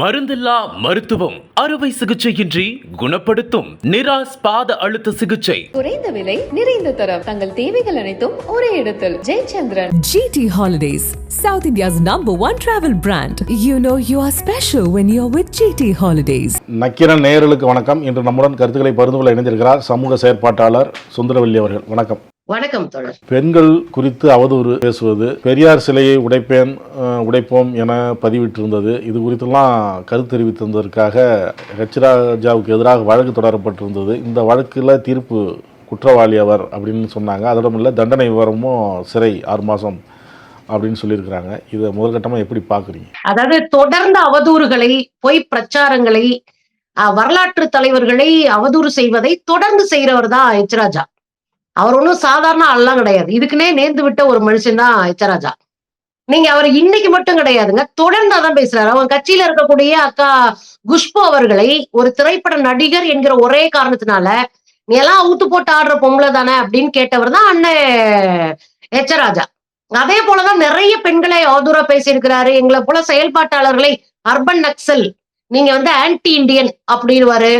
மருந்தில்லா மருத்துவம். அறுவை சிகிச்சையின்றி குணப்படுத்தும் நிராஸ் பாத அழுத்த சிகிச்சை. குறைந்த விலை நிறைந்த தரம். தங்கள் தேவைகள் அனைத்தும் ஒரே இடத்தில். Jayachandran. GT Holidays, South India's number one travel brand. You know you are special when you're with GT Holidays. Nakkheeran நேயர்களுக்கு வணக்கம். இன்று நம்முடன் கருத்துக்களை பகிர்ந்து கொள்ள இணைந்திருக்கிறார் சமூக செயற்பாட்டாளர் சுந்தரவல்லி அவர்கள். வணக்கம். வணக்கம் தோழர். பெண்கள் குறித்து அவதூறு பேசுவது பெரியார் சிலையை உடைப்பேன் உடைப்போம் என பதிவிட்டிருந்தது. இது குறித்தெல்லாம் கருத்து தெரிவித்திருந்ததற்காக ஹெச் ராஜாவுக்கு எதிராக வழக்கு தொடரப்பட்டிருந்தது. இந்த வழக்கில் தீர்ப்பு குற்றவாளி அவர் அப்படின்னு சொன்னாங்க. அதோட இல்லை தண்டனை விவரமும் சிறை ஆறு மாதம் அப்படின்னு சொல்லியிருக்கிறாங்க. இதை முதல்கட்டமாக எப்படி பார்க்குறீங்க அதாவது தொடர்ந்த அவதூறுகளை பொய் பிரச்சாரங்களை வரலாற்று தலைவர்களை அவதூறு செய்வதை தொடர்ந்து செய்யறவர் தான் எச்ராஜா அவர் ஒன்றும் சாதாரண ஆள்லாம் கிடையாது. இதுக்குன்னே நேர்ந்து விட்ட ஒரு மனுஷன் தான் எச்சராஜா. நீங்க அவர் இன்னைக்கு மட்டும் கிடையாதுங்க. தொடர்ந்து அதான் பேசுறாரு. அவங்க கட்சியில இருக்கக்கூடிய அக்கா குஷ்பு அவர்களை ஒரு திரைப்பட நடிகர் என்கிற ஒரே காரணத்தினால நீ எல்லாம் ஊத்து போட்டு ஆடுற பொம்பளை தானே? அப்படின்னு கேட்டவர் தான் அண்ணன் எச்சராஜா. அதே போலதான் நிறைய பெண்களை ஆதூரா பேசியிருக்கிறாரு. எங்களை போல செயல்பாட்டாளர்களை அர்பன் நக்சல் நீங்க வந்து ஆன்டி இண்டியன் அப்படின்னுவாரு.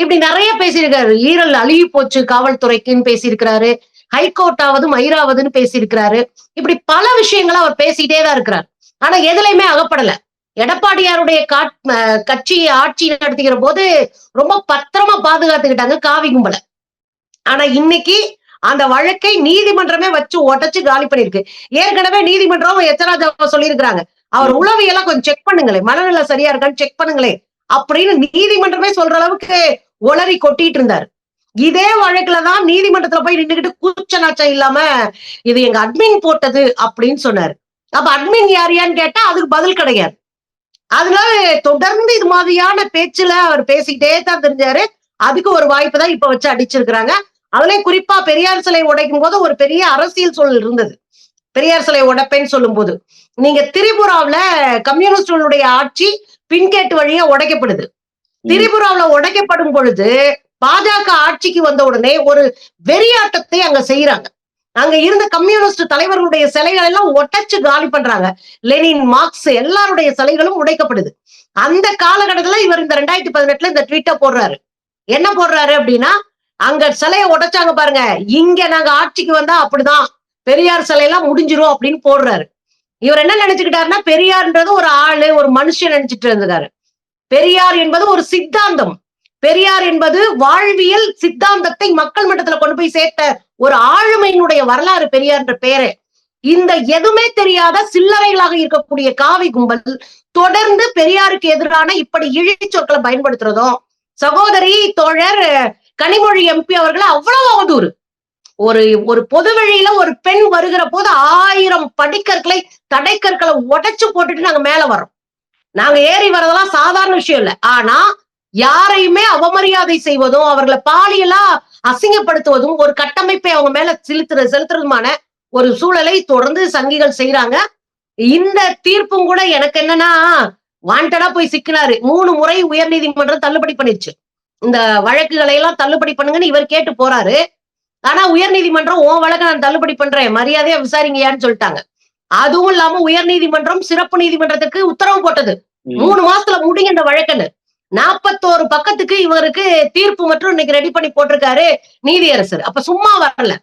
இப்படி நிறைய பேசியிருக்காரு. ஈரல் அழுகி போச்சு காவல்துறைக்குன்னு பேசியிருக்கிறாரு. ஹைகோர்ட் ஆவது மயிராவதுன்னு பேசியிருக்கிறாரு. இப்படி பல விஷயங்களை அவர் பேசிட்டே தான் இருக்கிறார். ஆனா எதுலையுமே அகப்படல. எடப்பாடியாருடைய கட்சி ஆட்சி நடத்துகிற போது ரொம்ப பத்திரமா பாதுகாத்துக்கிட்டாங்க காவி கும்பலை. ஆனா இன்னைக்கு அந்த வழக்கை நீதிமன்றமே வச்சு உடைச்சு காலி பண்ணிருக்கு ஏற்கனவே நீதிமன்றம் எச்சராஜாவை சொல்லியிருக்கிறாங்க. அவர் உளவியெல்லாம் கொஞ்சம் செக் பண்ணுங்களேன். மனநிலை சரியா இருக்கான்னு செக் பண்ணுங்களேன். அப்படின்னு நீதிமன்றமே சொல்ற அளவுக்கு ஒளரி கொட்டிட்டு இருந்தாரு. இதே வழக்குலதான் நீதிமன்றத்துல போய் நின்றுகிட்டு கூச்ச நாச்சம் இல்லாம இது எங்க அட்மின் போட்டது அப்படின்னு சொன்னாரு. அப்ப அட்மின் யார் யான்னு கேட்டா அதுக்கு பதில் கிடையாது. அதனால தொடர்ந்து இது மாதிரியான பேச்சுல அவர் பேசிக்கிட்டே தான் தெரிஞ்சாரு. அதுக்கு ஒரு வாய்ப்பு தான் இப்ப வச்சு அடிச்சிருக்கிறாங்க. அதுலயும் குறிப்பா பெரியார் சிலை உடைக்கும் போது ஒரு பெரிய அரசியல் சூழல் இருந்தது. பெரியார் சிலை உடைப்பேன்னு சொல்லும் போது நீங்க திரிபுராவுல கம்யூனிஸ்டுடைய ஆட்சி பின்கேட்டு வழியா உடைக்கப்படுது. திரிபுராவுல உடைக்கப்படும் பொழுது பாஜக ஆட்சிக்கு வந்த உடனே ஒரு வெறியாட்டத்தை அங்க செய்யறாங்க அங்க இருந்த கம்யூனிஸ்ட் தலைவர்களுடைய சிலைகள் எல்லாம் ஒட்டச்சு காலி பண்றாங்க. லெனின் மார்க்ஸ் எல்லாருடைய சிலைகளும் உடைக்கப்படுது. அந்த காலகட்டத்துல இவர் இந்த ரெண்டாயிரத்தி பதினெட்டுல இந்த ட்வீட்டை போடுறாரு. என்ன போடுறாரு அப்படின்னா அங்க சிலையை உடைச்சாங்க பாருங்க. இங்க நாங்க ஆட்சிக்கு வந்தா அப்படிதான். பெரியார் சிலையெல்லாம் முடிஞ்சிரும் அப்படின்னு போடுறாரு. இவர் என்ன நினைச்சுக்கிட்டாருன்னா பெரியார்ன்றது ஒரு ஆளு ஒரு மனுஷன் நினைச்சிட்டு இருந்திருக்காரு பெரியார் என்பது ஒரு சித்தாந்தம். பெரியார் என்பது வாழ்வியல் சித்தாந்தத்தை மக்கள் மட்டத்துல கொண்டு போய் சேர்த்த ஒரு ஆளுமையினுடைய வரலாறு பெரியார் என்ற இந்த எதுவுமே தெரியாத சில்லறைகளாக இருக்கக்கூடிய காவி கும்பல் தொடர்ந்து பெரியாருக்கு எதிரான இப்படி இழி சொற்களை பயன்படுத்துறதும் சகோதரி தோழர் கனிமொழி எம்பி அவர்கள் அவ்வளவு அவதூறு. ஒரு ஒரு பொது வழியில ஒரு பெண் வருகிற போது ஆயிரம் படிக்கற்களை தடைக்கற்களை உடைச்சு போட்டுட்டு நாங்க மேல வர்றோம். நாங்க ஏறி வர்றதெல்லாம் சாதாரண விஷயம் இல்ல. ஆனா யாரையுமே அவமரியாதை செய்வதும் அவர்களை பாலியலா அசிங்கப்படுத்துவதும் ஒரு கட்டமைப்பை அவங்க மேல செலுத்துற செலுத்துறதுமான ஒரு சூழலை தொடர்ந்து சங்கிகள் செய்யறாங்க இந்த தீர்ப்பும் கூட எனக்கு என்னன்னா வாண்டடா போய் சிக்கினாரு. மூணு முறை உயர்நீதிமன்றம் தள்ளுபடி பண்ணிச்சு இந்த வழக்குகளை எல்லாம் தள்ளுபடி பண்ணுங்கன்னு இவர் கேட்டு போறாரு. ஆனா உயர்நீதிமன்றம் உன் வழக்கை நான் தள்ளுபடி பண்றேன் மரியாதையா விசாரிங்கயான்னு சொல்லிட்டாங்க. அதுவும் இல்லாம உயர்நீதிமன்றம் சிறப்பு நீதிமன்றத்துக்கு உத்தரவு போட்டது. மூணு மாசத்துல முடிங்க இந்த வழக்குன்னு. நாற்பத்தோரு பக்கத்துக்கு இவருக்கு தீர்ப்பு மற்றும் இன்னைக்கு ரெடி பண்ணி போட்டிருக்காரு நீதியரசர். அப்ப சும்மா வரல.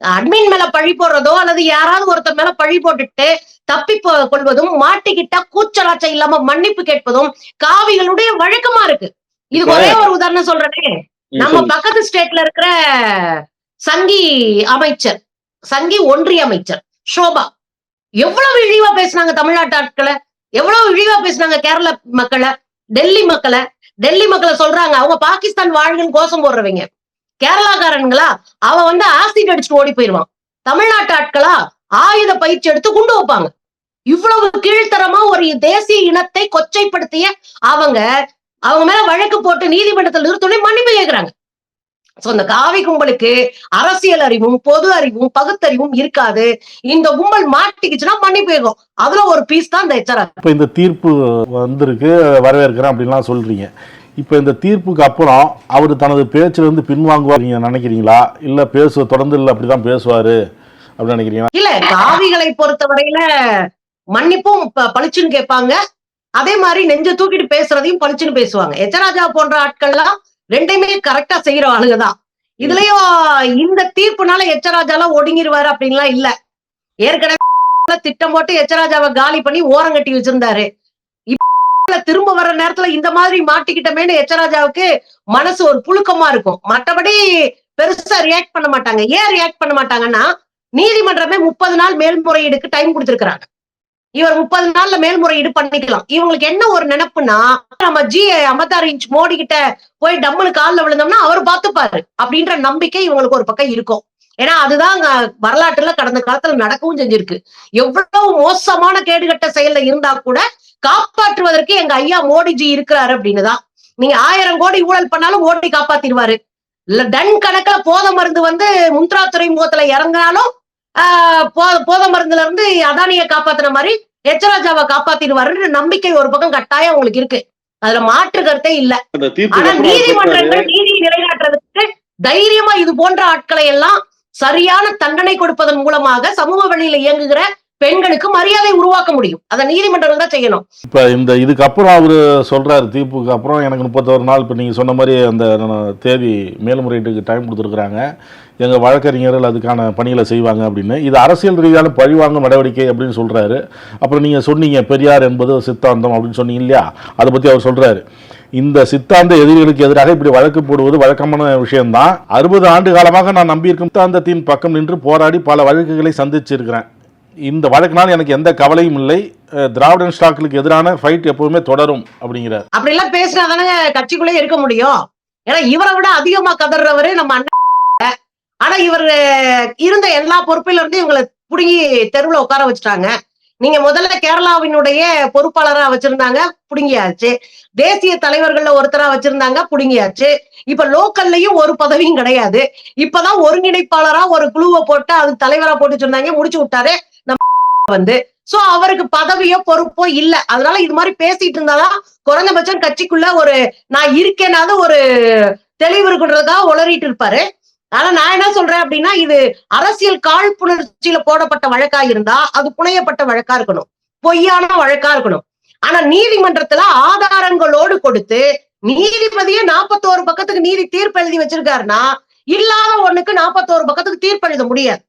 அட்மின் மேல பழி போடுறதோ அல்லது யாராவது ஒருத்தர் மேல பழி போட்டுட்டு தப்பி கொள்வதும் மாட்டிக்கிட்டா கூச்சலாச்சம் இல்லாம மன்னிப்பு கேட்பதும் காவிகளுடைய வழக்கமா இருக்கு. இதுக்கு ஒரே ஒரு உதாரணம் சொல்றேனே. நம்ம பக்கத்து ஸ்டேட்ல இருக்கிற சங்கி அமைச்சர் சங்கி ஒன்றிய அமைச்சர் ஷோபா. எவ்வளவு இழிவா பேசுனாங்க தமிழ்நாட்டு ஆட்களை? எவ்வளவு இழிவா பேசுனாங்க கேரள மக்களை? டெல்லி மக்களை? டெல்லி மக்களை சொல்றாங்க அவங்க பாகிஸ்தான் வாழ்கன்னு கோஷம் போடுறவங்க. கேரளாக்காரனுங்களா? அவன் வந்து ஆசிட் அடிச்சுட்டு ஓடி போயிருவான் தமிழ்நாட்டு ஆட்களா? ஆயுத பயிற்சி எடுத்து குண்டு வைப்பாங்க. இவ்வளவு கீழ்த்தரமா ஒரு தேசிய இனத்தை கொச்சைப்படுத்திய அவங்க அவங்க மேல வழக்கு போட்டு நீதிமன்றத்தில் நிறுத்தோடனே மன்னிப்பு கேட்கிறாங்க சோ இந்த காவி கும்பலுக்கு அரசியல் அறிவும் பொது அறிவும் பகுத்தறிவும் இருக்காது. இந்த கும்பல் மாட்டிக்கிச்சுன்னா மன்னிப்பு கேட்கும். அதுல ஒரு பீஸ் தான் இந்த எச்சரா இப்போ இந்த தீர்ப்பு வந்திருக்கு வரவேற்கிறேன் அப்படின்லாம் சொல்றீங்க. இப்போ இந்த தீர்ப்புக்கு அப்புறம் அவர் தனது பேச்சிலிருந்து பின்வாங்குவார் நீங்க நினைக்கிறீங்களா? இல்லை பேசுவ தொடர்ந்து இல்லை அப்படிதான் பேசுவாரு அப்படின்னு நினைக்கிறீங்களா? இல்ல காவிகளை பொறுத்தவரையில மன்னிப்பும் ப- பளிச்சுன்னு கேட்பாங்க. அதே மாதிரி நெஞ்ச தூக்கிட்டு பேசுறதையும் பளிச்சுன்னு பேசுவாங்க. எச்சராஜா போன்ற ஆட்கள்லாம் ரெண்டையுமே கரெக்டா செய்யற ஆளுங்கதான். இதுலயும் இந்த தீர்ப்புனால எச்சராஜாலாம் ஒடுங்கிருவாரு அப்படின்லாம் இல்ல. ஏற்கனவே திட்டம் போட்டு எச்சராஜாவை காலி பண்ணி ஓரம் கட்டி வச்சிருந்தாரு. திரும்ப வர்ற நேரத்துல இந்த மாதிரி மாட்டிக்கிட்டமேனு எச்சராஜாவுக்கு மனசு ஒரு புழுக்கமா இருக்கும். மற்றபடி பெருசா ரியாக்ட் பண்ண மாட்டாங்க. ஏன் ரியாக்ட் பண்ண மாட்டாங்கன்னா நீதிமன்றமே முப்பது நாள் மேல்முறையீடுக்கு டைம் கொடுத்திருக்கிறாங்க. இவர் முப்பது நாள்ல மேல்முறையீடு பண்ணிக்கலாம். இவங்களுக்கு என்ன ஒரு நினைப்புனா நம்ம ஜி ஐம்பத்தாறு இன்ச் மோடி கிட்ட போய் டம்முனு காலில் விழுந்தோம்னா அவர் பார்த்துப்பாரு அப்படின்ற நம்பிக்கை இவங்களுக்கு ஒரு பக்கம் இருக்கும். ஏன்னா அதுதான் அங்க வரலாற்றுல கடந்த காலத்துல நடக்கவும் செஞ்சிருக்கு. எவ்வளவு மோசமான கேடுகட்ட செயல்ல இருந்தா கூட காப்பாற்றுவதற்கு எங்க ஐயா மோடிஜி இருக்கிறாரு அப்படின்னுதான். நீங்க ஆயிரம் கோடி ஊழல் பண்ணாலும் மோடி காப்பாத்திடுவாரு. இல்ல டன் கணக்குல போத மருந்து வந்து முந்த்ரா துறைமுகத்துல இறங்கினாலும் போத மருந்துல இருந்து அதானிய காப்பாத்துன மாதிரி எச்சராஜாவை காப்பாத்திடுவாருன்ற நம்பிக்கை ஒரு பக்கம் கட்டாயம் உங்களுக்கு இருக்கு. அதுல மாற்று கருத்தே இல்ல. அந்த ஆனா நீதிமன்றங்கள் நீதியை நிலைநாட்டுறதுக்கு தைரியமா இது போன்ற ஆட்களை எல்லாம் சரியான தண்டனை கொடுப்பதன் மூலமாக சமூக வழியில இயங்குகிற பெண்களுக்கு மரியாதை உருவாக்க முடியும். அதை நீதிமன்றம் தான் செய்யணும். இப்போ இந்த இதுக்கப்புறம் அவர் சொல்றாரு தீர்ப்புக்கு அப்புறம் எனக்கு முப்பத்தோரு நாள் இப்போ நீங்கள் சொன்ன மாதிரி அந்த தேதி மேல்முறையீட்டுக்கு டைம் கொடுத்துருக்குறாங்க. எங்கள் வழக்கறிஞர்கள் அதுக்கான பணிகளை செய்வாங்க அப்படின்னு. இது அரசியல் ரீதியான பழிவாங்கும் நடவடிக்கை அப்படின்னு சொல்கிறாரு அப்புறம் நீங்கள் சொன்னீங்க பெரியார் என்பது சித்தாந்தம் அப்படின்னு சொன்னீங்க இல்லையா? அதை பற்றி அவர் சொல்கிறாரு இந்த சித்தாந்த எதிரிகளுக்கு எதிராக இப்படி வழக்கு போடுவது வழக்கமான விஷயம்தான். அறுபது ஆண்டு காலமாக நான் நம்பியிருக்கும் சித்தாந்தத்தின் பக்கம் நின்று போராடி பல வழக்குகளை சந்திச்சிருக்கிறேன். இந்த வழக்கினால் எனக்கு எந்த கவலையும் இல்லை. திராவிடன் ஸ்டாக்களுக்கு எதிரான ஃபைட் எப்பவுமே தொடரும் அப்படிங்கிறார். அப்படி எல்லாம் பேசினா தானே கட்சிக்குள்ளே இருக்க முடியும். ஏன்னா இவரை விட அதிகமா கதறவரு நம்ம அண்ணன். ஆனா இவர் இருந்த எல்லா பொறுப்பில இருந்து இவங்களை புடுங்கி தெருவுல உட்கார வச்சுட்டாங்க. நீங்க முதல்ல கேரளாவினுடைய பொறுப்பாளரா வச்சிருந்தாங்க புடுங்கியாச்சு. தேசிய தலைவர்கள்ல ஒருத்தரா வச்சிருந்தாங்க புடுங்கியாச்சு. இப்ப லோக்கல்லையும் ஒரு பதவியும் கிடையாது. இப்பதான் ஒருங்கிணைப்பாளரா ஒரு குழுவை போட்டு அது தலைவரா போட்டு சொன்னாங்க முடிச்சு விட்டாரு. நம்ம வந்து சோ அவருக்கு பதவியோ பொறுப்போ இல்ல. அதனால இது மாதிரி பேசிட்டு இருந்தாதான் குறைஞ்சபட்சம் கட்சிக்குள்ள ஒரு நான் இருக்கேனாவது ஒரு தெளிவு இருக்குன்றதா உளறிட்டு இருப்பாரு. ஆனா நான் என்ன சொல்றேன் அப்படின்னா இது அரசியல் காழ்ப்புணர்ச்சியில போடப்பட்ட வழக்கா இருந்தா அது புனையப்பட்ட வழக்கா இருக்கணும். பொய்யான வழக்கா இருக்கணும். ஆனா நீதிமன்றத்துல ஆதாரங்களோடு கொடுத்து நீதிபதியே நாற்பத்தோரு பக்கத்துக்கு நீதி தீர்ப்பு எழுதி வச்சிருக்காருன்னா இல்லாத ஒண்ணுக்கு நாற்பத்தோரு பக்கத்துக்கு தீர்ப்பு எழுத முடியாது.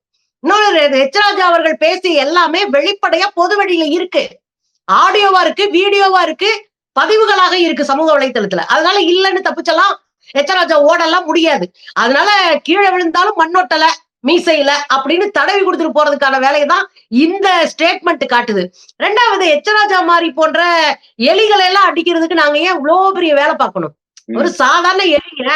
இன்னொரு எச்ராஜா அவர்கள் பேசி எல்லாமே வெளிப்படையா பொது வழியில இருக்கு. ஆடியோவா இருக்கு வீடியோவா இருக்கு பதிவுகளாக இருக்கு சமூக வலைத்தளத்துல. அதனால இல்லைன்னு தப்பிச்செல்லாம் எச்சராஜா ஓடலாம் முடியாது. அதனால கீழே விழுந்தாலும் மண்ணொட்டல மீசையில அப்படின்னு தடவி கொடுத்துட்டு போறதுக்கான வேலையை தான் இந்த ஸ்டேட்மெண்ட் காட்டுது. ரெண்டாவது எச்சராஜா மாதிரி போன்ற எலிகளை எல்லாம் அடிக்கிறதுக்கு நாங்க ஏன் இவ்வளவு பெரிய வேலை பார்க்கணும்? ஒரு சாதாரண எலிங்க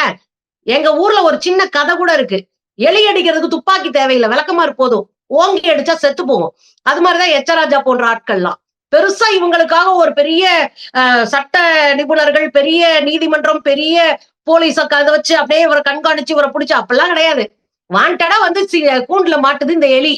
எங்க ஊர்ல ஒரு சின்ன கதை கூட இருக்கு. எலி அடிக்கிறதுக்கு துப்பாக்கி தேவையில்லை. விளக்கமாறு போதும். ஓங்கி அடிச்சா செத்து போகும் அது மாதிரிதான் எச்சராஜா போன்ற ஆட்கள்லாம். பெருசா இவங்களுக்காக ஒரு பெரிய சட்ட நிபுணர்கள் பெரிய நீதிமன்றம் பெரிய போலீஸ அதை வச்சு அப்படியே இவரை கண்காணிச்சு இவரை பிடிச்சு அப்பெல்லாம் கிடையாது. வாண்டடா வந்து சி- கூண்டுல மாட்டுது இந்த எலி.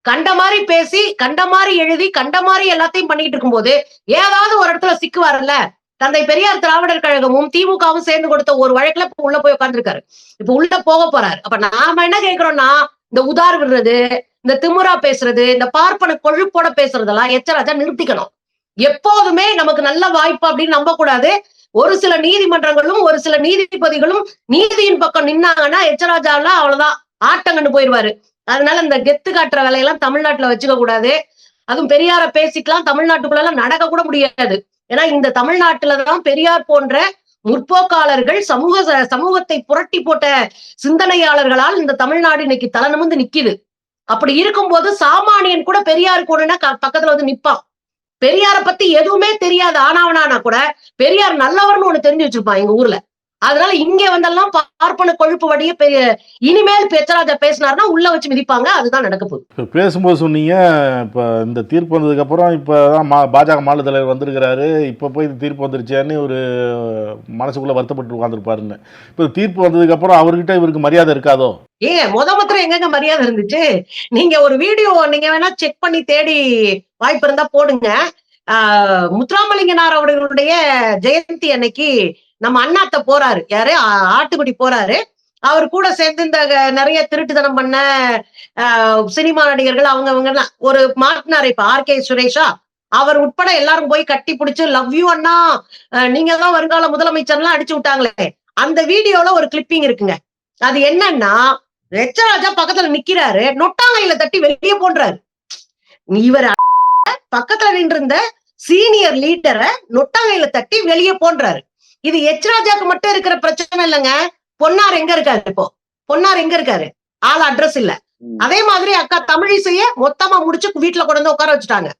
கண்ட மாதிரி பேசி கண்ட மாதிரி எழுதி கண்ட மாதிரி எல்லாத்தையும் பண்ணிட்டு இருக்கும்போது ஏதாவது ஒரு இடத்துல சிக்குவார்ல தந்தை பெரியார் திராவிடர் கழகமும் திமுகவும் சேர்ந்து கொடுத்த ஒரு வழக்குல இப்ப உள்ள போய் உட்காந்துருக்காரு இப்ப உள்ள போக போறாரு. அப்ப நாம என்ன கேக்குறோம்னா இந்த உதார் விடுறது இந்த திமுறா பேசுறது இந்த பார்ப்பன கொழுப்போட பேசுறதெல்லாம் எச்சராஜா நிறுத்திக்கணும். எப்போதுமே நமக்கு நல்ல வாய்ப்பு அப்படின்னு நம்ப கூடாது ஒரு சில நீதிமன்றங்களும் ஒரு சில நீதிபதிகளும் நீதியின் பக்கம் நின்னாங்கன்னா எச்சராஜாலாம் அவ்வளவுதான் ஆட்டங்கன்னு போயிருவாரு. அதனால இந்த கெத்து காட்டுற வேலையெல்லாம் தமிழ்நாட்டுல வச்சுக்க கூடாது அதுவும் பெரியார பேசிக்கலாம் தமிழ்நாட்டுக்குள்ள எல்லாம் நடக்க கூட முடியாது. ஏன்னா இந்த தமிழ்நாட்டுலதான் பெரியார் போன்ற முற்போக்காளர்கள் சமூக சமூகத்தை புரட்டி போட்ட சிந்தனையாளர்களால் இந்த தமிழ்நாடு இன்னைக்கு தலை நிமிர்ந்து நிக்குது. அப்படி இருக்கும்போது சாமானியன் கூட பெரியாருக்கு ஒண்ணுன்னா க- பக்கத்துல வந்து நிப்பான். பெரியார பத்தி எதுவுமே தெரியாது ஆனாவனானா கூட பெரியார் நல்லவர்னு ஒண்ணு தெரிஞ்சு வச்சிருப்பான் எங்க ஊர்ல. அதனால இங்க வந்தெல்லாம் பார்ப்பன கொழுப்பு வடிய பெரிய இனிமேல் பெச்சராஜா பேசினாருன்னா உள்ள வச்சு மிதிப்பாங்க அதுதான் நடக்க போகுது. பேசும்போது சொன்னீங்க இப்போ இந்த தீர்ப்பு வந்ததுக்கப்புறம் இப்போ தான் மா பாஜக மாநில தலைவர் வந்திருக்கிறாரு இப்போ போய் தீர்ப்பு வந்துருச்சேன்னு ஒரு மனசுக்குள்ளே வருத்தப்பட்டு உட்காந்துருப்பாருன்னு இப்போ தீர்ப்பு வந்ததுக்கப்புறம் அவர்கிட்ட இவருக்கு மரியாதை இருக்காதோ? ஏங்க முத மாத்திரம் எங்கெங்க மரியாதை இருந்துச்சு? நீங்க ஒரு வீடியோ நீங்க வேணா செக் பண்ணி தேடி வாய்ப்பு இருந்தா போடுங்க. ஆஹ் முத்துராமலிங்கனார் அவர்களுடைய ஜெயந்தி அன்னைக்கு நம்ம அண்ணாத்த போறாரு. யாரு? ஆட்டுக்குடி போறாரு. அவர் கூட சேர்ந்து இந்த நிறைய திருட்டுத்தனம் பண்ண ஆஹ் சினிமா நடிகர்கள் அவங்க அவங்க எல்லாம் ஒரு மாட்டினாரு இப்ப ஆர். கே. சுரேஷா. அவர் உட்பட எல்லாரும் போய் கட்டி பிடிச்சு லவ் யூ அண்ணா. நீங்க தான் வருங்கால முதலமைச்சர்லாம் அடிச்சு விட்டாங்களே. அந்த வீடியோல ஒரு கிளிப்பிங் இருக்குங்க. அது என்னன்னா ரெச்சராஜா பக்கத்துல நிக்கிறாரு. நொட்டாங்கையில தட்டி வெளியே போன்றாரு. இவர் பக்கத்துல நின்றிருந்த சீனியர் லீடரை நொட்டாங்கையில தட்டி வெளியே போன்றாரு. இது எச்ராஜாக்கு மட்டும் இருக்கிற பிரச்சனை இல்லைங்க. பொன்னார் எங்க இருக்காரு இப்போ? பொன்னார் எங்க இருக்காரு? ஆள் அட்ரஸ் இல்ல. அதே மாதிரி அக்கா தமிழிசைய மொத்தமா முடிச்சு வீட்டுல கொண்டு வந்து உட்கார வச்சுட்டாங்க.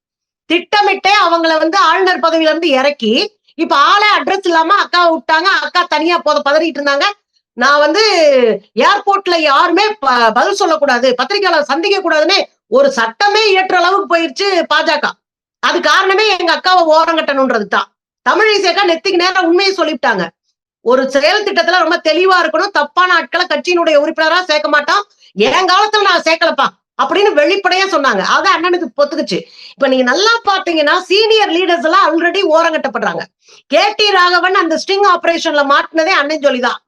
திட்டமிட்டே அவங்கள வந்து ஆளுநர் பதவியில இருந்து இறக்கி இப்ப ஆளே அட்ரஸ் இல்லாம அக்கா விட்டாங்க. அக்கா தனியா போத பதறிட்டு இருந்தாங்க. நான் வந்து ஏர்போர்ட்ல யாருமே பதில் சொல்லக்கூடாது. பத்திரிகையாளர் சந்திக்க கூடாதுன்னு ஒரு சட்டமே இயற்ற அளவுக்கு போயிருச்சு பாஜக. அது காரணமே எங்க அக்காவை ஓரங்கட்டணுன்றது தான் தமிழிசைக்கா நெத்திக்கு நேரம் உண்மையை சொல்லிவிட்டாங்க. ஒரு செயல் திட்டத்துல ரொம்ப தெளிவா இருக்கணும். தப்பான ஆட்களை கட்சியினுடைய உறுப்பினரா சேர்க்க மாட்டோம். என் காலத்துல நான் சேர்க்கலப்பா அப்படின்னு வெளிப்படையா சொன்னாங்க. அத அண்ணனுக்கு பொத்துக்குச்சு. இப்ப நீங்க நல்லா பாத்தீங்கன்னா சீனியர் லீடர்ஸ் எல்லாம் ஆல்ரெடி ஓரங்கட்டப்படுறாங்க. கே டி ராகவன் அந்த ஸ்டிங் ஆபரேஷன்ல மாட்டினதே அண்ணன் சொல்லிதான்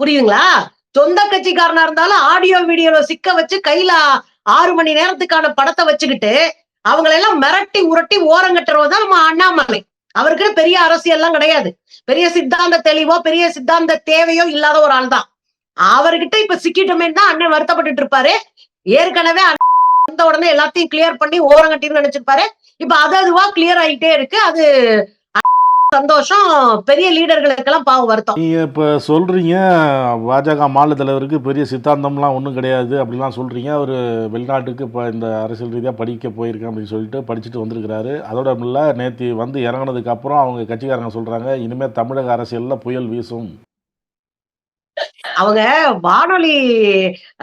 புரியுதுங்களா? சொந்த கட்சிக்காரனா இருந்தாலும் ஆடியோ வீடியோல சிக்க வச்சு கையில ஆறு மணி நேரத்துக்கான படத்தை வச்சுக்கிட்டு அவங்களெல்லாம் மிரட்டி உரட்டி ஓரங்கட்டுறவர் தான் நம்ம அண்ணாமலை. அவருக்கு பெரிய அரசியல்லாம் கிடையாது. பெரிய சித்தாந்த தெளிவோ பெரிய சித்தாந்த தேவையோ இல்லாத ஒரு ஆள் தான் அவர்கிட்ட இப்ப சிக்கிட்டோமே தான் அண்ணன் வருத்தப்பட்டுட்டு இருப்பாரு. ஏற்கனவே வந்த உடனே எல்லாத்தையும் கிளியர் பண்ணி ஓரங்கட்டின்னு நினைச்சிருப்பாரு. இப்ப அது அதுவா கிளியர் ஆயிட்டே இருக்கு. அது சந்தோஷம். பெரிய லீடர்களுக்கெல்லாம் பாவம் வருத்தம். நீங்க இப்ப சொல்றீங்க பாஜக மாநில தலைவருக்கு பெரிய சித்தாந்தம்லாம் ஒன்றும் கிடையாது அப்படிலாம் சொல்றீங்க. அவர் வெளிநாட்டுக்கு இப்போ இந்த அரசியல் ரீதியாக படிக்க போயிருக்கேன் அப்படின்னு சொல்லிட்டு படிச்சுட்டு வந்திருக்கிறாரு. அதோட இல்ல நேற்று வந்து இறங்குனதுக்கு அப்புறம் அவங்க கட்சிக்காரங்க சொல்றாங்க இனிமேல் தமிழக அரசியல்ல புயல் வீசும். அவங்க வானொலி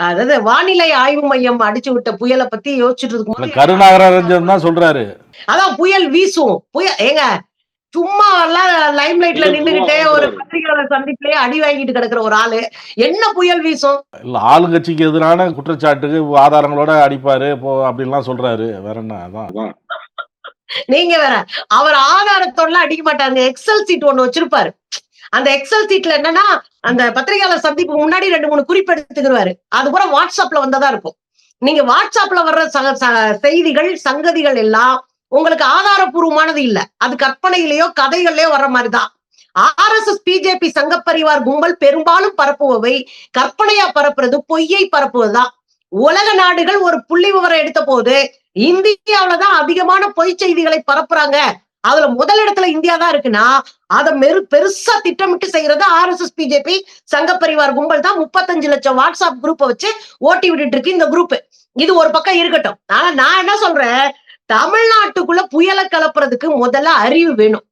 அதாவது வானிலை ஆய்வு மையம் அடிச்சு விட்ட புயலை பத்தி யோசிச்சுட்டு இருக்கும் கருணாகரஞ்சன் தான் சொல்றாரு. அதான் புயல் வீசும். புயல் ஏங்க சும்மா எல்லாம் லைம் லைட்ல நின்னுகிட்டே ஒரு பத்திரிகையாளர் சந்திப்புலயே அடி வாங்கிட்டு கிடக்குற ஒரு ஆளு. என்ன புயல் வீசும்? இல்ல ஆளுங்கட்சிக்கு எதிரான குற்றச்சாட்டுக்கு ஆதாரங்களோட அடிப்பாரு இப்போ அப்படின்லாம் சொல்றாரு. வேற என்ன அதான். நீங்க வேற அவர் ஆதாரத்தோட அடிக்க மாட்டாருங்க எக்ஸல் சீட் ஒண்ணு வச்சிருப்பாரு. அந்த எக்ஸல் சீட்ல என்னன்னா அந்த பத்திரிகையாளர் சந்திப்பு முன்னாடி ரெண்டு மூணு குறிப்பெடுத்துக்கிடுவாரு அது கூட வாட்ஸ்அப்ல வந்ததா இருக்கும். நீங்க வாட்ஸ்அப்ல வர்ற செய்திகள் சங்கதிகள் எல்லாம் உங்களுக்கு ஆதாரபூர்வமானது இல்ல. அது கற்பனையிலேயோ கதைகள்லயோ வர்ற மாதிரிதான். R S S BJP Sangh Parivar கும்பல் பெரும்பாலும் பரப்புபவை கற்பனையா பரப்புறது பொய்யை பரப்புவதுதான். உலக நாடுகள் ஒரு புள்ளி விவரம் எடுத்த போது இந்தியாவிலதான் அதிகமான பொய் செய்திகளை பரப்புறாங்க. அதுல முதலிடத்துல இந்தியா தான் இருக்குன்னா அதை மெரு பெருசா திட்டமிட்டு செய்யறது ஆர் எஸ் எஸ் பிஜேபி சங்க பரிவார் கும்பல் தான். முப்பத்தஞ்சு லட்சம் வாட்ஸ்அப் குரூப்பை வச்சு ஓட்டி விட்டுட்டு இருக்கு இந்த குரூப் இது ஒரு பக்கம் இருக்கட்டும். ஆனா நான் என்ன சொல்றேன்? தமிழ்நாட்டுக்குள்ள புயலை கலப்புறதுக்கு முதல்ல அறிவு வேணும்.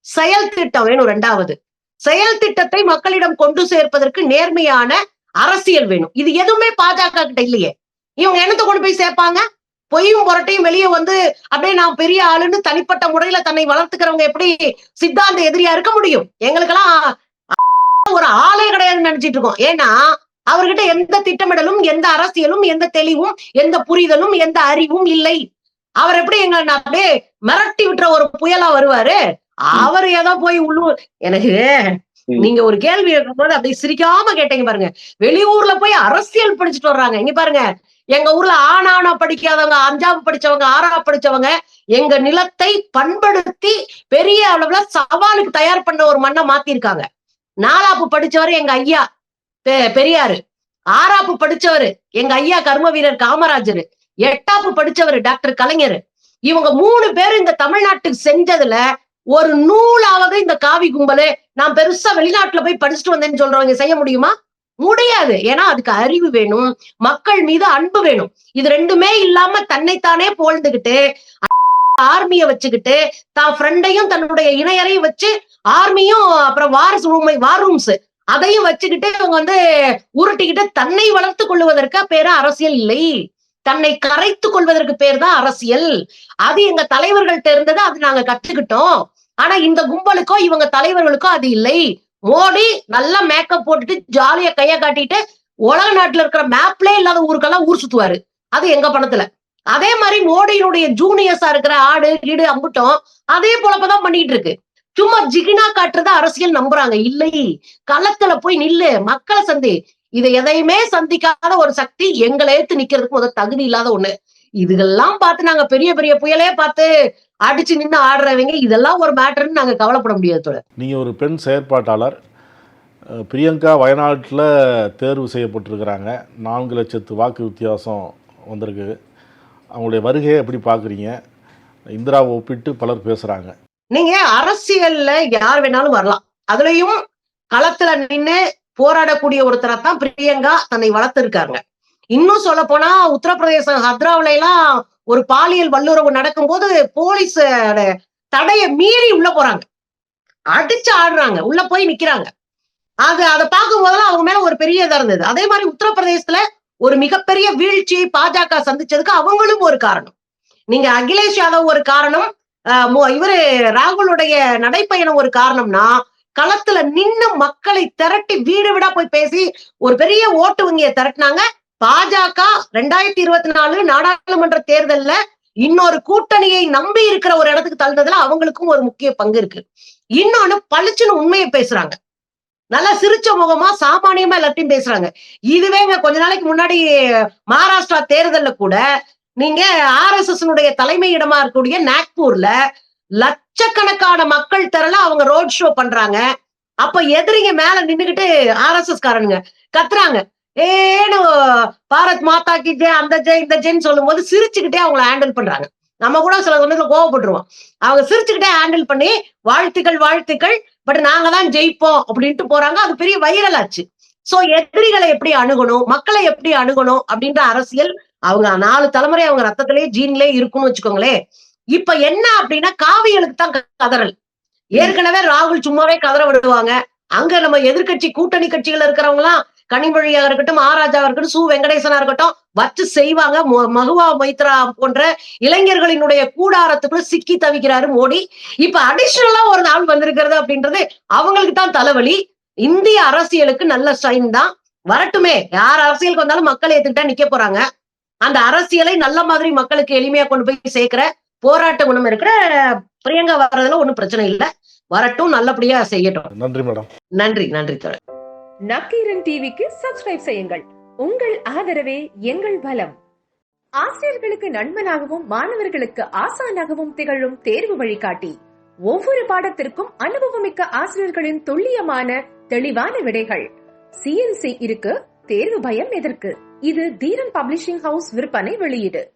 செயல் திட்டம் வேணும் ரெண்டாவது. செயல் திட்டத்தை மக்களிடம் கொண்டு சேர்ப்பதற்கு நேர்மையான அரசியல் வேணும். இது எதுவுமே பாஜக கிட்ட இல்லையே. இவங்க என்னத்தை கொண்டு போய் சேர்ப்பாங்க? பொய்யும் புரட்டையும் வெளியே வந்து அப்படியே நான் பெரிய ஆளுன்னு தனிப்பட்ட முறையில தன்னை வளர்த்துக்கிறவங்க எப்படி சித்தாந்த எதிரியா இருக்க முடியும்? எங்களுக்கெல்லாம் ஒரு ஆளே கிடையாதுன்னு நினைச்சிட்டு இருக்கோம். ஏன்னா அவர்கிட்ட எந்த திட்டமிடலும் எந்த அரசியலும் எந்த தெளிவும் எந்த புரிதலும் எந்த அறிவும் இல்லை. அவர் எப்படி எங்களை அப்படியே மிரட்டி விட்டுற ஒரு புயலா வருவாரு? அவர் ஏதோ போய் உள்ளூர் எனக்கு. நீங்க ஒரு கேள்வி கேட்கும்போது அப்படியே சிரிக்காம கேட்டீங்க பாருங்க. வெளியூர்ல போய் அரசியல் படிச்சுட்டு வர்றாங்க. இங்க பாருங்க. எங்க ஊர்ல ஆனானா படிக்காதவங்க அஞ்சாவது படிச்சவங்க ஆறாவது படிச்சவங்க எங்க நிலத்தை பண்படுத்தி பெரிய அளவுல சவாலுக்கு தயார் பண்ண ஒரு மண்ணை மாத்திருக்காங்க. நாலாப்பு படிச்சவர் எங்க ஐயா பெரியாரு. ஆறாப்பு படிச்சவரு எங்க ஐயா கர்ம வீரர் காமராஜர். எட்டாப்பு படிச்சவர் டாக்டர் கலைஞர். இவங்க மூணு பேர் இந்த தமிழ்நாட்டுக்கு செஞ்சதுல ஒரு நூலாவது இந்த காவி கும்பலு நான் பெருசா வெளிநாட்டுல போய் படிச்சுட்டு வந்தேன்னு சொல்றவங்க செய்ய முடியுமா? முடியாது. ஏன்னா அதுக்கு அறிவு வேணும் மக்கள் மீது அன்பு வேணும். இது ரெண்டுமே இல்லாம தன்னைத்தானே போழ்ந்துகிட்டு ஆர்மிய வச்சுக்கிட்டு தான் ஃப்ரெண்டையும் தன்னுடைய இணையரையும் வச்சு ஆர்மியும் அப்புறம் வார் ரூமை வார் ரூம்ஸ் அதையும் வச்சுக்கிட்டு இவங்க வந்து உருட்டிக்கிட்டு தன்னை வளர்த்து கொள்வதற்கு பேரு அரசியல் இல்லை. தன்னை கரைத்து கொள்வதற்கு பேர் தான் அரசியல். அது எங்க தலைவர்கள்ட்ட இருந்தது அது நாங்க கத்துக்கிட்டோம். ஆனா இந்த கும்பலுக்கோ இவங்க தலைவர்களுக்கோ அது இல்லை. மோடி நல்லா மேக்கப் போட்டுட்டு ஜாலியா கைய காட்டிட்டு உலக நாட்டுல இருக்கிற மேப்லே இல்லாத ஊருக்கெல்லாம் ஊர் சுத்துவாரு. அது எங்க பணத்துல. அதே மாதிரி மோடியினுடைய ஜூனியர்ஸா இருக்கிற ஆடு கீடு அம்புட்டம் அதே போலப்பதான் பண்ணிட்டு இருக்கு சும்மா ஜிகினா காட்டுறத அரசியல் நம்புறாங்க. இல்லை. களத்துல போய் நில்லு. மக்களை சந்தி. இதை எதையுமே சந்திக்காத ஒரு சக்தி எங்களை ஏத்து நிக்கிறதுக்கு முதல் தகுதி இல்லாத ஒண்ணு. இதுகெல்லாம் பார்த்து நாங்க பெரிய பெரிய புயலே பார்த்து அடிச்சு நின்னு ஆடுறவங்க இதெல்லாம் ஒரு மேட்டர்னு நாங்க கவலைப்பட முடியாது தோழர். நீங்கள் ஒரு பெண் செயற்பாட்டாளர். பிரியங்கா வயநாட்டில் தேர்வு செய்யப்பட்டிருக்கிறாங்க. நான்கு லட்சத்து வாக்கு வித்தியாசம் வந்திருக்கு. அவங்களுடைய வருகையை எப்படி பார்க்குறீங்க? இந்திராவை ஒப்பிட்டு பலர் பேசுகிறாங்க நீங்க அரசியல்ல யார் வேணாலும் வரலாம். அதுலயும் களத்துல நின்னு போராடக்கூடிய ஒருத்தரை தான் பிரியங்கா தன்னை வளர்த்திருக்காங்க. இன்னும் சொல்ல போனா உத்தரப்பிரதேச ஹத்ராவில எல்லாம் ஒரு பாலியல் வல்லுறவு நடக்கும்போது போலீஸ் தடைய மீறி உள்ள போறாங்க. அடிச்சு ஆடுறாங்க. உள்ள போய் நிக்கிறாங்க. அது அதை பார்க்கும் போதெல்லாம் அவங்க மேல ஒரு பெரிய இதா இருந்தது. அதே மாதிரி உத்தரப்பிரதேசத்துல ஒரு மிகப்பெரிய வீழ்ச்சி பாஜக சந்திச்சதுக்கு அவங்களும் ஒரு காரணம். நீங்க அகிலேஷ் யாதவ் ஒரு காரணம் ஆஹ் இவரு ராகுலுடைய நடைப்பயணம் ஒரு காரணம்னா களத்துல நின்னு மக்களை திரட்டி வீடு வீடா போய் பேசி ஒரு பெரிய ஓட்டு வங்கியை திரட்டினாங்க. பாஜக ரெண்டாயிரத்தி இருபத்தி நாலு நாடாளுமன்ற தேர்தல்ல இன்னொரு கூட்டணியை நம்பி இருக்கிற ஒரு இடத்துக்கு தள்ளுனதுல அவங்களுக்கும் ஒரு முக்கிய பங்கு இருக்கு. இன்னொன்னு பளிச்சுன்னு உண்மையை பேசுறாங்க. நல்லா சிரிச்ச முகமா சாமானியமா எல்லாத்தையும் பேசுறாங்க. இதுவேங்க கொஞ்ச நாளைக்கு முன்னாடி மகாராஷ்டிரா தேர்தல்ல கூட நீங்க ஆர் எஸ் எஸ் தலைமையிடமா இருக்கக்கூடிய நாக்பூர்ல லட்சக்கணக்கான மக்கள் திரள அவங்க ரோட் ஷோ பண்றாங்க. அப்ப எதிரிங்க மேல நின்னுகிட்டு ஆர்எஸ்எஸ் காரனுங்க கத்துறாங்க. ஏன்னு பாரத் மாதா கி ஜெய் அந்த ஜெய் இந்த ஜெய்ன்னு சொல்லும்போது சிரிச்சுக்கிட்டே அவங்கள ஹேண்டில் பண்றாங்க. நம்ம கூட சில சமயத்துல கோவப்பட்டுருவோம். அவங்க சிரிச்சுக்கிட்டே ஹேண்டில் பண்ணி வாழ்த்துக்கள் வாழ்த்துக்கள் பட் நாங்க தான் ஜெயிப்போம் அப்படின்ட்டு போறாங்க. அது பெரிய வைரல் ஆச்சு. சோ எதிரிகளை எப்படி அணுகணும் மக்களை எப்படி அணுகணும் அப்படின்ற அரசியல் அவங்க நாலு தலைமுறை அவங்க ரத்தத்திலேயே ஜீன்லயே இருக்கும்னு வச்சுக்கோங்களேன். இப்ப என்ன அப்படின்னா காவியலுக்கு தான் கதறல். ஏற்கனவே ராகுல் சும்மாவே கதற விடுவாங்க. அங்க நம்ம எதிர்க்கட்சி கூட்டணி கட்சிகள் இருக்கிறவங்க எல்லாம் கனிமொழியா இருக்கட்டும் ஆராஜா இருக்கட்டும் சு வெங்கடேசனா இருக்கட்டும் வச்சு செய்வாங்க. மகுவா மைத்ரா போன்ற இளைஞர்களினுடைய கூடாரத்துக்குள்ள சிக்கி தவிக்கிறாரு மோடி. இப்ப அடிஷனலா ஒரு நாள் வந்திருக்கிறது அப்படின்றது அவங்களுக்கு தான் தலைவலி. இந்திய அரசியலுக்கு நல்ல சைன் தான். வரட்டுமே. யார் அரசியலுக்கு வந்தாலும் மக்கள் ஏத்துக்கிட்டா நிக்க போறாங்க. அந்த அரசியலை நல்ல மாதிரி மக்களுக்கு எளிமையா கொண்டு போய் சேர்க்கிற போராட்ட குணம் இருக்கிற பிரியங்கா வர்றதுல ஒண்ணும் பிரச்சனை இல்ல. வரட்டும் நல்லபடியா செய்யட்டும். நன்றி மேடம். நன்றி நன்றி தோழர். நக்கீரன் டிவிக்கு சப்ஸ்கிரைப் செய்யுங்கள். உங்கள் ஆதரவே எங்கள் பலம். ஆசிரியர்களுக்கு நண்பனாகவும் மாணவர்களுக்கு ஆசானாகவும் திகழும் தேர்வு வழிகாட்டி. ஒவ்வொரு பாடத்திற்கும் அனுபவமிக்க ஆசிரியர்களின் துல்லியமான தெளிவான விடைகள். சிஎன்சி இருக்கு தேர்வு பயம் எதற்கு? இது தீரன் பப்ளிஷிங் ஹவுஸ் விற்பனை வெளியீடு.